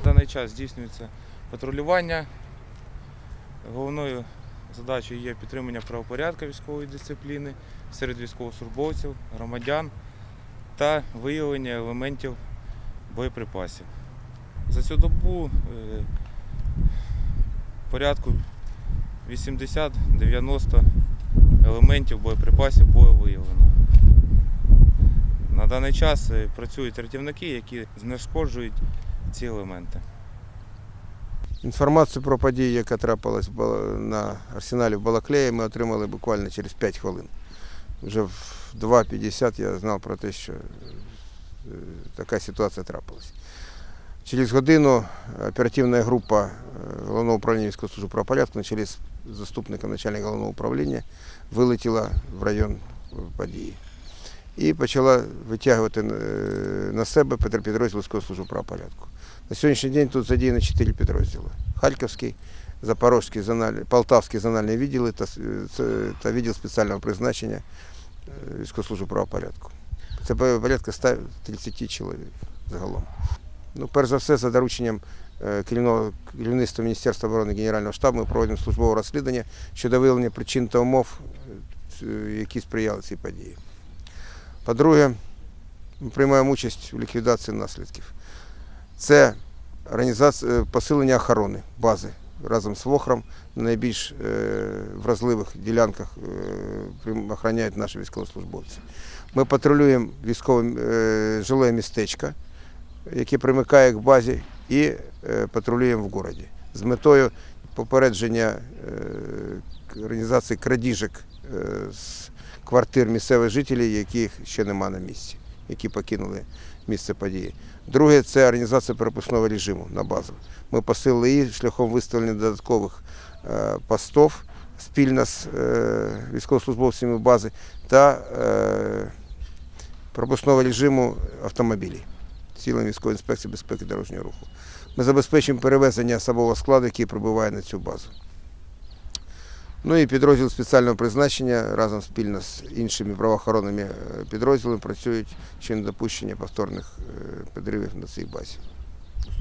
В даний час здійснюється патрулювання. Головною задачею є підтримання правопорядку військової дисципліни серед військовослужбовців, громадян та виявлення елементів боєприпасів. За цю добу е, порядку 80-90 елементів боєприпасів було виявлено. На даний час е, працюють рятівники, які знешкоджують ці елементи. Інформацію про події, яка трапилась на арсеналі в Балаклеї, ми отримали буквально через 5 хвилин. Вже в 2.50 я знав про те, що е, така ситуація трапилась. Через годину оперативна група е, Головного управління військової служби правопорядку на чолі з начальника головного управління вилетіла в район події. І почала витягувати е, на себе підрозділ служби правопорядку. На сьогоднішній день тут задіяно чотири підрозділи: Харківський, Запорозький, Полтавський зональний відділи та, та відділ спеціального призначення е, військової служби правопорядку. Це порядка 130 чоловік загалом. Ну, перш за все, за дорученням е, керівництва Міністерства оборони Генерального штабу ми проводимо службове розслідування щодо виявлення причин та умов, е, які сприяли цій події. По-друге, ми приймаємо участь у ліквідації наслідків. Це організація е, посилення охорони бази разом з ВОХРом на найбільш е, вразливих ділянках е, охороняють наші військовослужбовці. Ми патрулюємо військове жиле містечко, яке примикає к базі, і патрулюємо в місті з метою попередження організації крадіжок з квартир місцевих жителів, яких ще нема на місці, які покинули місце події. Друге це організація перепускного режиму на базу. Ми посилили її шляхом виставлення додаткових е, постів спільно з е, військовослужбовцями бази та е, пропускного режиму автомобілів цілим військової інспекції безпеки дорожнього руху. Ми забезпечуємо перевезення особового складу, який прибуває на цю базу. Ну і підрозділ спеціального призначення разом спільно з іншими правоохоронними е, підрозділами працюють ще недопущення повторних е, підривів на цій базі.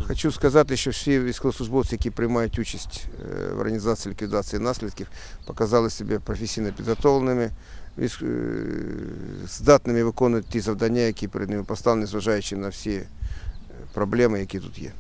Хочу сказати, що всі військовослужбовці, які приймають участь е, в організації ліквідації наслідків, показали себе професійно підготовленими, здатними виконувати ті завдання, які перед ними поставлені, зважаючи на всі проблеми, які тут є.